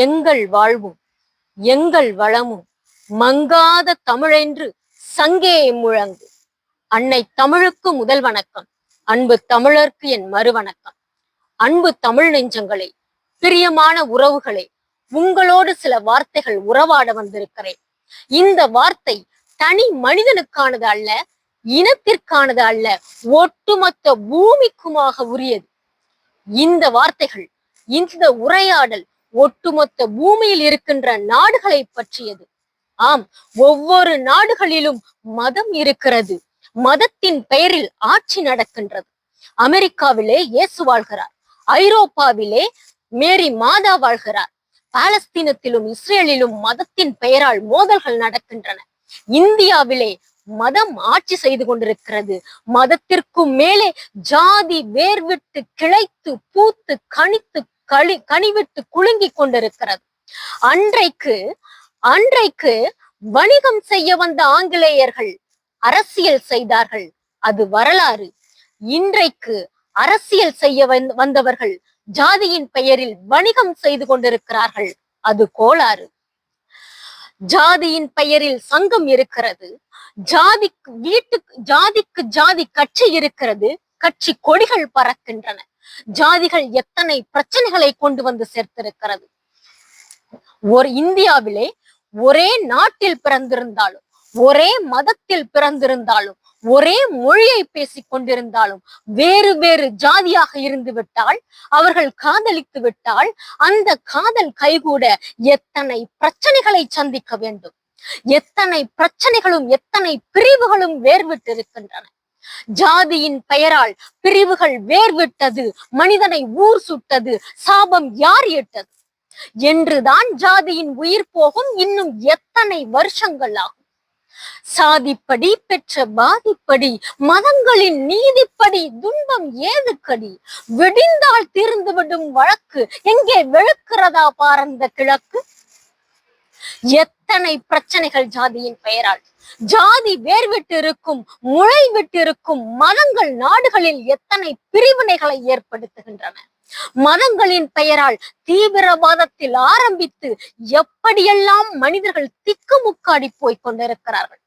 எங்கள் வாழ்வும் எங்கள் வளமும் மங்காத தமிழென்று சங்கே முழங்கு. அன்னை தமிழுக்கு முதல் வணக்கம் அன்பு தமிழர்க்கு என் மறுவணக்கம். அன்பு தமிழ் நெஞ்சங்களே பிரியமான உறவுகளே உங்களோடு சில வார்த்தைகள் உறவாட வந்திருக்கிறேன். இந்த வார்த்தை தனி மனிதனுக்கானது அல்ல இனத்திற்கானது அல்ல ஒட்டுமொத்த பூமிக்குமாக உரியது. இந்த வார்த்தைகள் இந்த உரையாடல் ஒட்டுமொத்த பூமியில் இருக்கின்ற நாடுகளை பற்றியது. ஆம் ஒவ்வொரு நாடுகளிலும் மதம் இருக்கிறது. மதத்தின் பெயரில் ஆட்சி நடக்கின்றது. அமெரிக்காவிலே இயேசு வாழ்கிறார். ஐரோப்பாவிலே மேரி மாதா வாழ்கிறார். பாலஸ்தீனத்திலும் இஸ்ரேலிலும் மதத்தின் பெயரால் மோதல்கள் நடக்கின்றன. இந்தியாவிலே மதம் ஆட்சி செய்து கொண்டிருக்கிறது. மதத்திற்கும் மேலே ஜாதி வேர்விட்டு கிளைத்து பூத்து கணித்து களி கனிவிட்டு குலுங்கி கொண்டிருக்கிறது. அன்றைக்கு அன்றைக்கு வணிகம் செய்ய வந்த ஆங்கிலேயர்கள் அரசியல் செய்தார்கள். அது வரலாறு. இன்றைக்கு அரசியல் செய்ய வந்தவர்கள் ஜாதியின் பெயரில் வணிகம் செய்து கொண்டிருக்கிறார்கள். அது கோளாறு. ஜாதியின் பெயரில் சங்கம் இருக்கிறது. ஜாதிக்கு வீட்டுக்கு ஜாதிக்கு ஜாதி கட்சி இருக்கிறது. கட்சி கொடிகள் பறக்கின்றன. ஜாதிகள் எத்தனை பிரச்சனைகளை கொண்டு வந்து சேர்த்திருக்கிறது? ஒரு இந்தியாவிலே ஒரே நாட்டில் பிறந்திருந்தாலும் ஒரே மதத்தில் பிறந்திருந்தாலும் ஒரே மொழியை பேசிக் கொண்டிருந்தாலும் வேறு வேறு ஜாதியாக இருந்து விட்டால் அவர்கள் காதலித்து விட்டால் அந்த காதல் கைகூட எத்தனை பிரச்சனைகளை சந்திக்க வேண்டும்? எத்தனை பிரச்சனைகளும் எத்தனை பிரிவுகளும் வேர்விட்டு இருக்கின்றன ஜாதியின் பெயரால் பிரிவுகள் வேர்விட்டது மனிதனை ஊர் சுட்டது சாபம் யார் இட்டது? என்றுதான் ஜாதியின் உயிர் போகும் இன்னும் எத்தனை வருஷங்கள் ஆகும்? சாதிப்படி பெற்ற பாதிப்படி மதங்களின் நீதிப்படி துன்பம் ஏதுக்கடி? விடிந்தால் தீர்ந்துவிடும் வழக்கு எங்கே வெளுக்கிறதா பாரந்த கிழக்கு? எத்தனை பிரச்சனைகள் ஜாதியின் பெயரால்? ஜாதி வேர்விட்டு இருக்கும் முளை விட்டு இருக்கும் மதங்கள் நாடுகளில் எத்தனை பிரிவினைகளை ஏற்படுத்துகின்றன? மதங்களின் பெயரால் தீவிரவாதத்தில் ஆரம்பித்து எப்படியெல்லாம் மனிதர்கள் திக்குமுக்காடி போய் கொண்டிருக்கிறார்கள்?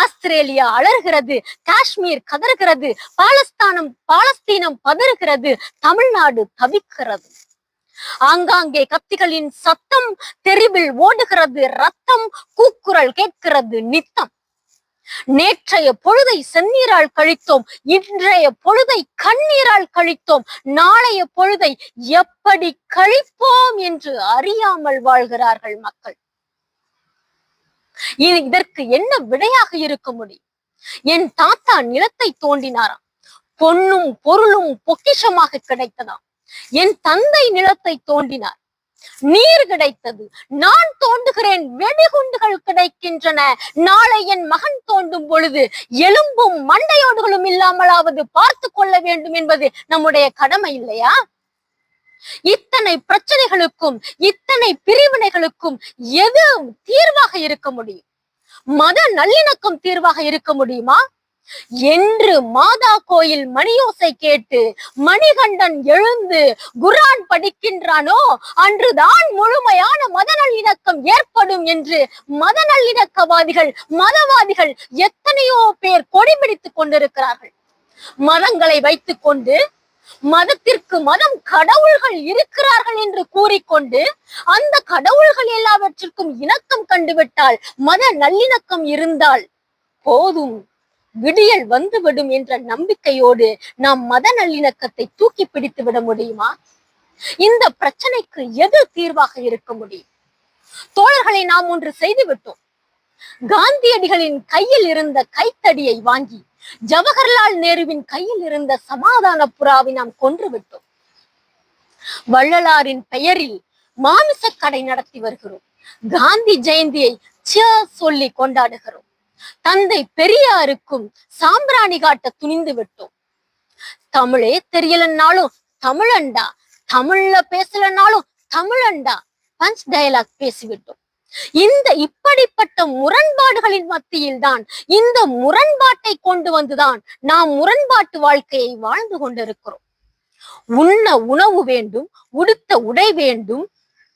ஆஸ்திரேலியா அலறுகிறது காஷ்மீர் கதறுகிறது பாலஸ்தானம் பாலஸ்தீனம் பதறுகிறது தமிழ்நாடு தவிக்கிறது. ஆங்காங்கே கத்திகளின் சத்தம் தெருவில் ஓடுகிறது ரத்தம் கூக்குரல் கேட்கிறது நித்தம். நேற்றைய பொழுதை செந்நீரால் கழித்தோம் இன்றைய பொழுதை கண்ணீரால் கழித்தோம் நாளைய பொழுதை எப்படி கழிப்போம் என்று அறியாமல் வாழ்கிறார்கள் மக்கள். இது இதற்கு என்ன விடையாக இருக்க முடியும்? என் தாத்தா நிலத்தை தோண்டினாராம். பொன்னும் பொருளும் பொக்கிஷமாக கிடைத்ததாம். என் தந்தை நிலத்தை தோண்டினார். நீர் கிடைத்தது. நான் தோண்டுகிறேன் வெடிகுண்டுகள் கிடைக்கின்றன. நாளை என் மகன் தோண்டும் பொழுது எலும்பும் மண்டையோடுகளும் இல்லாமலாவது பார்த்து கொள்ள வேண்டும் என்பது நம்முடைய கடமை இல்லையா? இத்தனை பிரச்சனைகளுக்கும் இத்தனை பிரிவினைகளுக்கும் எது தீர்வாக இருக்க முடியும்? மத நல்லிணக்கம் தீர்வாக இருக்க முடியுமா? என்று மாதா கோயில் மணியோசை கேட்டு மணிகண்டன் எழுந்து குரான் படிக்கின்றானோ அன்றுதான் முழுமையான மத நல்லிணக்கம் ஏற்படும் என்று மத நல்லிணக்கவாதிகள் மதவாதிகள் எத்தனையோ பேர் கொடிபிடித்துக் கொண்டிருக்கிறார்கள். மதங்களை வைத்துக் கொண்டு மதத்திற்கு மதம் கடவுள்கள் இருக்கிறார்கள் என்று கூறிக்கொண்டு அந்த கடவுள்கள் எல்லாவற்றிற்கும் இணக்கம் கண்டுவிட்டால் மத நல்லிணக்கம் இருந்தால் போதும். விடியல் வந்துவிடும் என்ற நம்பிக்கையோடு நாம் மத நல்லிணக்கத்தை தூக்கி பிடித்து விட முடியுமா? இந்த பிரச்சனைக்கு எது தீர்வாக இருக்க முடியும்? தோழர்களை நாம் ஒன்று செய்து விட்டோம் காந்தியடிகளின் கையில் இருந்த கைத்தடியை வாங்கி ஜவஹர்லால் நேருவின் கையில் இருந்த சமாதான புறாவை நாம் கொன்று விட்டோம் வள்ளலாரின் பெயரில் மாமிச கடை நடத்தி வருகிறோம். காந்தி ஜெயந்தியை சொல்லி கொண்டாடுகிறோம். தந்தை பெரியாருக்கும் சாம்பிராணி காட்ட துணிந்து விட்டோம். தமிழே தெரியலன்னாலும் தமிழண்டா தமிழ்ல பேசலனாலும் தமிழண்டா பஞ்ச் டயலாக் பேசிவிட்டோம். இந்த இப்படிப்பட்ட முரண்பாடுகளின் மத்தியில் தான் இந்த முரண்பாட்டை கொண்டு வந்துதான் நாம் முரண்பாட்டு வாழ்க்கையை வாழ்ந்து கொண்டிருக்கிறோம். உண்ண உணவு வேண்டும் உடுத்த உடை வேண்டும்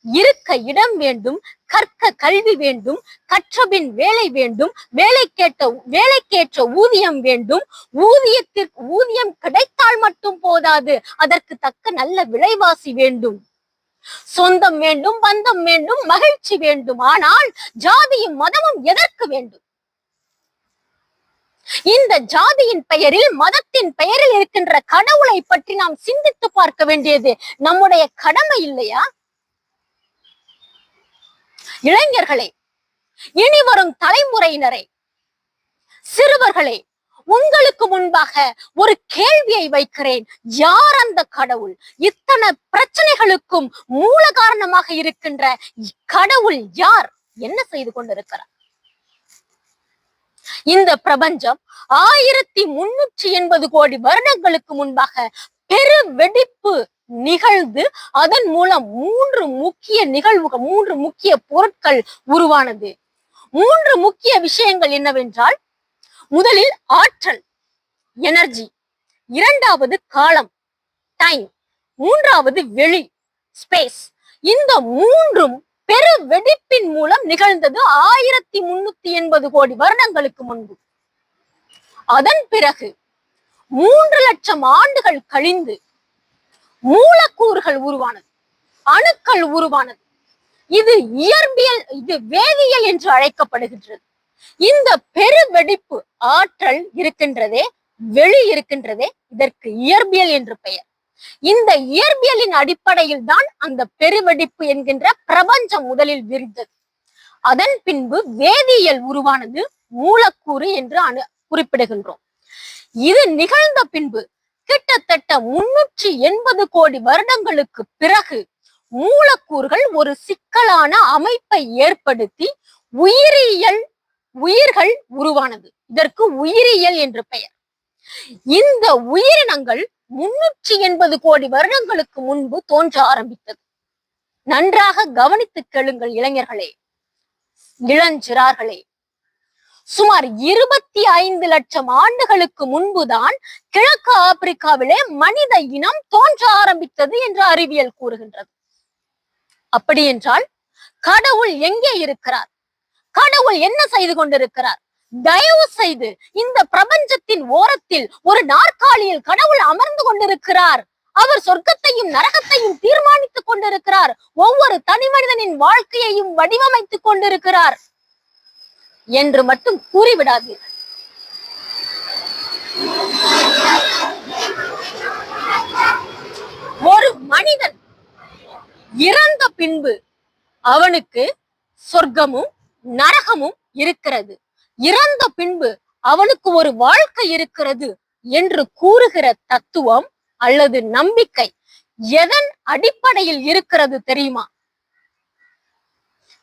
இருக்க இடம் வேண்டும் கற்க கல்வி வேண்டும் கற்றபின் வேலை வேண்டும் வேலை கேட்ட வேலைக்கேற்ற ஊதியம் வேண்டும். ஊதியத்திற்கு ஊதியம் கிடைத்தால் மட்டும் போதாது அதற்கு தக்க நல்ல விலைவாசி வேண்டும். சொந்தம் வேண்டும் பந்தம் வேண்டும் மகிழ்ச்சி வேண்டும். ஆனால் ஜாதியும் மதமும் எதற்கு வேண்டும்? இந்த ஜாதியின் பெயரில் மதத்தின் பெயரில் இருக்கின்ற கடவுளை பற்றி நாம் சிந்தித்து பார்க்க வேண்டியது நம்முடைய கடமை இல்லையா? இளைஞர்களே இனி வரும் தலைமுறையினரை சிறுவர்களே உங்களுக்கு முன்பாக ஒரு கேள்வியை வைக்கிறேன். யார் அந்த கடவுள்? இத்தனை பிரச்சனைகளுக்கும் மூல காரணமாக இருக்கின்ற கடவுள் யார்? என்ன செய்து கொண்டிருக்கிறார்? இந்த பிரபஞ்சம் ஆயிரத்தி முன்னூற்றி எண்பது கோடி வருடங்களுக்கு முன்பாக பெரு வெடிப்பு நிகழ்ந்து அதன் மூலம் மூன்று முக்கிய நிகழ்வுகள் மூன்று முக்கிய பொருட்கள் உருவானது. மூன்று முக்கிய விஷயங்கள் என்னவென்றால் முதலில் ஆற்றல் எனர்ஜி இரண்டாவது காலம் டைம் மூன்றாவது வெளி ஸ்பேஸ் இந்த மூன்றும் பெரு வெடிப்பின் மூலம் நிகழ்ந்தது ஆயிரத்தி முன்னூத்தி எண்பது கோடி வருடங்களுக்கு முன்பு. அதன் பிறகு மூன்று லட்சம் ஆண்டுகள் கழிந்து மூலக்கூறுகள் உருவானது அணுக்கள் உருவானது. இது இயற்பியல் இது வேதியியல் என்று அழைக்கப்படுகின்றது. இந்த பெருவெடிப்பு ஆற்றல் இருக்கின்றதே வெளி இருக்கின்றதே இதற்கு இயற்பியல் என்று பெயர். இந்த இயற்பியலின் அடிப்படையில் தான் அந்த பெருவெடிப்பு என்கின்ற பிரபஞ்சம் முதலில் விரிந்தது. அதன் பின்பு வேதியியல் உருவானது மூலக்கூறு என்று அணு குறிப்பிடுகின்றோம். இது நிகழ்ந்த பின்பு கிட்டத்தட்ட முன்னூற்றி எண்பது கோடி வருடங்களுக்கு பிறகு மூலக்கூறுகள் ஒரு சிக்கலான அமைப்பை ஏற்படுத்தி உயிரியல் உயிர்கள் உருவானது. இதற்கு உயிரியல் என்று பெயர். இந்த உயிரினங்கள் முன்னூற்றி எண்பது கோடி வருடங்களுக்கு முன்பு தோன்ற ஆரம்பித்தது. நன்றாக கவனித்து கேளுங்கள் இளைஞர்களே இளஞ்சிறார்களே. சுமார் இருபத்தி ஐந்து லட்சம் ஆண்டுகளுக்கு முன்புதான் கிழக்கு ஆப்பிரிக்காவிலே மனித இனம் தோன்ற ஆரம்பித்தது என்று அறிவியல் கூறுகின்றது. அப்படி என்றால் கடவுள் எங்கே இருக்கிறார்? கடவுள் என்ன செய்து கொண்டிருக்கிறார்? தயவு செய்து இந்த பிரபஞ்சத்தின் ஓரத்தில் ஒரு நாற்காலியில் கடவுள் அமர்ந்து கொண்டிருக்கிறார். அவர் சொர்க்கத்தையும் நரகத்தையும் தீர்மானித்துக் கொண்டிருக்கிறார். ஒவ்வொரு தனி மனிதனின் வாழ்க்கையையும் வடிவமைத்துக் கொண்டிருக்கிறார். என்று மட்டும் கூறிவிடாதீர்கள் ஒரு மனிதன் இறந்த பின்பு அவனுக்கு சொர்க்கமும் நரகமும் இருக்கிறது. இறந்த பின்பு அவனுக்கு ஒரு வாழ்க்கை இருக்கிறது என்று கூறுகிற தத்துவம் அல்லது நம்பிக்கை எதன் அடிப்படையில் இருக்கிறது தெரியுமா?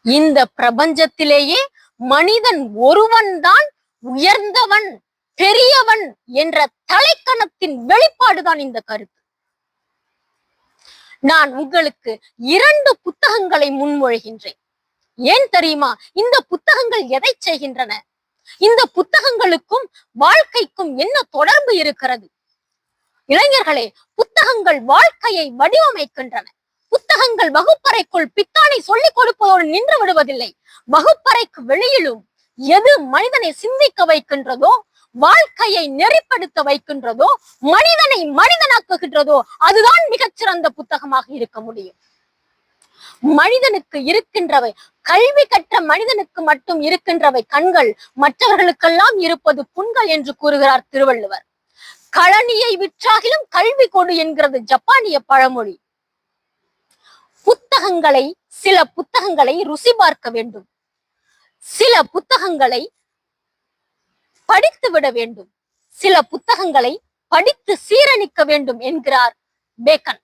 இந்த பிரபஞ்சத்திலேயே மனிதன் ஒருவன் தான் உயர்ந்தவன் பெரியவன் என்ற தலைக்கணத்தின் வெளிப்பாடுதான் இந்த கருத்து. நான் உங்களுக்கு இரண்டு புத்தகங்களை முன்மொழிகின்றேன். ஏன் தெரியுமா? இந்த புத்தகங்கள் எதை செய்கின்றன? இந்த புத்தகங்களுக்கும் வாழ்க்கைக்கும் என்ன தொடர்பு இருக்கிறது? இளைஞர்களே புத்தகங்கள் வாழ்க்கையை வடிவமைக்கின்றன. புத்தகங்கள் வகுப்பறைக்குள் பித்தானை சொல்லிக் கொடுப்பதோடு நின்று விடுவதில்லை. வகுப்பறைக்கு வெளியிலும் எது மனிதனை சிந்திக்க வைக்கின்றதோ வாழ்க்கையை நெறிப்படுத்த வைக்கின்றதோ மனிதனை மனிதனாக்குகின்றதோ அதுதான் மிகச்சிறந்த புத்தகமாக இருக்க முடியும். மனிதனுக்கு இருக்கின்றவை கல்வி கற்ற மனிதனுக்கு மட்டும் இருக்கின்றவை கண்கள் மற்றவர்களுக்கெல்லாம் இருப்பது புண்கள் என்று கூறுகிறார் திருவள்ளுவர். களனியை விற்றாகிலும் கல்வி கொடு என்கிறது ஜப்பானிய பழமொழி. புத்தகங்களை சில புத்தகங்களை ருசி பார்க்க வேண்டும். சில புத்தகங்களை படித்து விட வேண்டும். சில புத்தகங்களை படித்து சீரணிக்க வேண்டும் என்கிறார் பேக்கன்.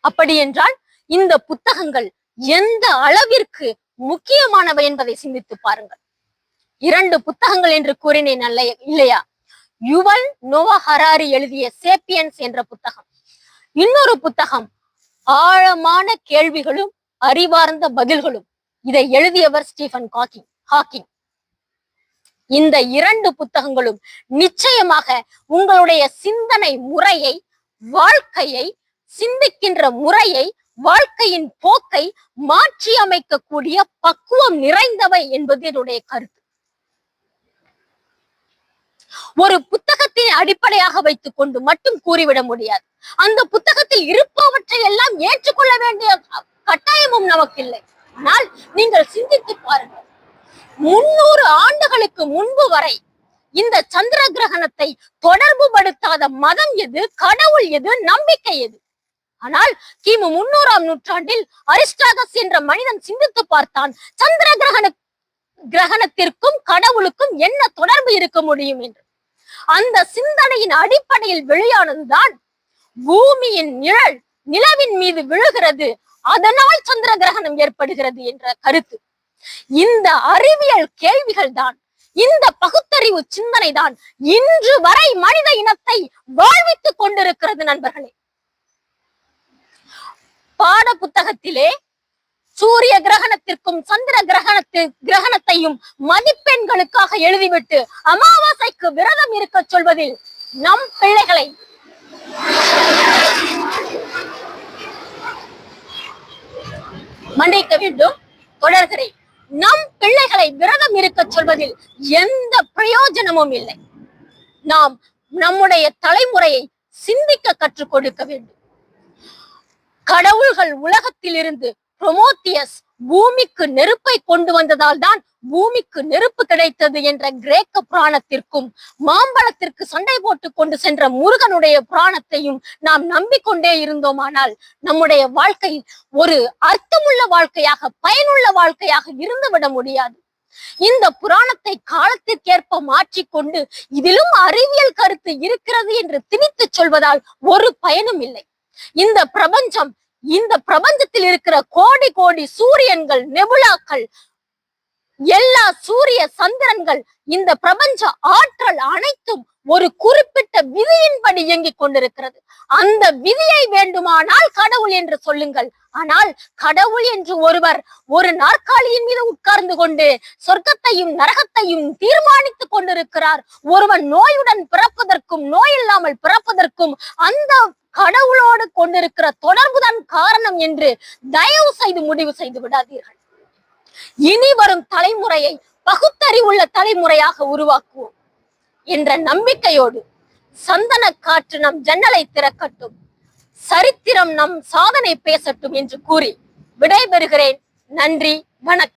அப்படி என்றால் இந்த புத்தகங்கள் எந்த அளவிற்கு முக்கியமானவை என்பதை சிந்தித்து பாருங்கள். இரண்டு புத்தகங்கள் என்று கூறினேன் அல்ல இல்லையா? யுவல் நோவா ஹராரி எழுதிய சேப்பியன்ஸ் என்ற புத்தகம். இன்னொரு புத்தகம் ஆழமான கேள்விகளும் அறிவார்ந்த பதில்களும். இதை எழுதியவர் ஸ்டீஃபன் காக்கிங் ஹாக்கிங். இந்த இரண்டு புத்தகங்களும் நிச்சயமாக உங்களுடைய சிந்தனை முறையை வாழ்க்கையை சிந்திக்கின்ற முறையை வாழ்க்கையின் போக்கை மாற்றி அமைக்கக்கூடிய பக்குவம் நிறைந்தவை என்பது என்னுடைய கருத்து. ஒரு புத்தகத்தின் அடிப்படையாக வைத்துக் கொண்டு மட்டும் கூறிவிட முடியாது. அந்த புத்தகத்தில் இருப்பவற்றை எல்லாம் ஏற்றுக்கொள்ள வேண்டிய கட்டாயமும் நமக்கு இல்லை ஆனால் நீங்கள் சிந்தித்து பாருங்கள். முன்னூறு ஆண்டுகளுக்கு முன்பு வரை இந்த சந்திர கிரகணத்தை தொடர்பு படுத்தாத மதம் எது கடவுள் எது நம்பிக்கை எது? ஆனால் கிமு முன்னூறாம் நூற்றாண்டில் அரிஸ்டாகஸ் என்ற மனிதன் சிந்தித்து பார்த்தான் சந்திர கிரகண கிரகணத்திற்கும் கடவுளுக்கும் என்ன தொடர்பு இருக்க முடியும் என்று. அந்த சிந்தனையின் அடிப்படையில் வெளியானதுதான் பூமியின் நிழல் நிலவின் மீது விழுகிறது. அதனால் சந்திர கிரகணம் ஏற்படுகிறது என்ற கருத்து. இந்த அறிவியல் கேள்விகள் தான் இந்த பகுத்தறிவு சிந்தனை தான் இன்று வரை மனித இனத்தை வாழ்வித்துக் கொண்டிருக்கிறது நண்பர்களே. பாட புத்தகத்திலே சூரிய கிரகணத்திற்கும் சந்திர கிரகணத்து கிரகணத்தையும் மதிப்பெண்களுக்காக எழுதிவிட்டு அமாவாசைக்கு விரதம் இருக்க சொல்வதில் நம் பிள்ளைகளை மன்னிக்க வேண்டும். தொடர்கிறேன். நம் பிள்ளைகளை விரதம் இருக்க சொல்வதில் எந்த பிரயோஜனமும் இல்லை. நாம் நம்முடைய தலைமுறையை சிந்திக்க கற்றுக் கொடுக்க வேண்டும். கடவுள்கள் உலகத்தில் இருந்து புரோமோத்தியஸ் பூமிக்கு நெருப்பை கொண்டு வந்ததால் தான் பூமிக்கு நெருப்பு கிடைத்தது என்ற கிரேக்க புராணத்திற்கும் மாம்பழத்திற்கு சண்டை போட்டு கொண்டு சென்ற முருகனுடைய புராணத்தையும் நாம் நம்பிக்கொண்டே இருந்தோமானால் நம்முடைய வாழ்க்கை ஒரு அர்த்தமுள்ள வாழ்க்கையாக பயனுள்ள வாழ்க்கையாக இருந்துவிட முடியாது. இந்த புராணத்தை காலத்திற்கேற்ப மாற்றிக்கொண்டு இதிலும் அறிவியல் கருத்து இருக்கிறது என்று திணித்து சொல்வதால் ஒரு பயனும் இல்லை. இந்த பிரபஞ்சம் இந்த பிரபஞ்சத்தில் இருக்கிற கோடி கோடி சூரியன்கள் நெபுலாக்கள் எல்லா சூரிய சந்திரன்கள் இந்த பிரபஞ்ச ஆற்றல் அனைத்தும் ஒரு குறிப்பிட்ட விதியின்படி இயங்கிக் கொண்டிருக்கிறது. அந்த விதியை வேண்டுமானால் கடவுள் என்று சொல்லுங்கள். ஆனால் கடவுள் என்று ஒருவர் ஒரு நாற்காலியின் மீது உட்கார்ந்து கொண்டு சொர்க்கத்தையும் நரகத்தையும் தீர்மானித்துக் கொண்டிருக்கிறார். ஒருவன் நோயுடன் பிறப்பதற்கும் நோய் இல்லாமல் பிறப்பதற்கும் அந்த கடவுளோடு கொண்டிருக்கிற தொடர்புதான் காரணம் என்று தயவு செய்து முடிவு செய்து விடாதீர்கள். இனி வரும் தலைமுறையை பகுத்தறிவுள்ள தலைமுறையாக உருவாக்குவோம் என்ற நம்பிக்கையோடு சந்தன காற்று நம் ஜன்னலை திறக்கட்டும். சரித்திரம் நம் சாதனை பேசட்டும் என்று கூறி விடைபெறுகிறேன். நன்றி வணக்கம்.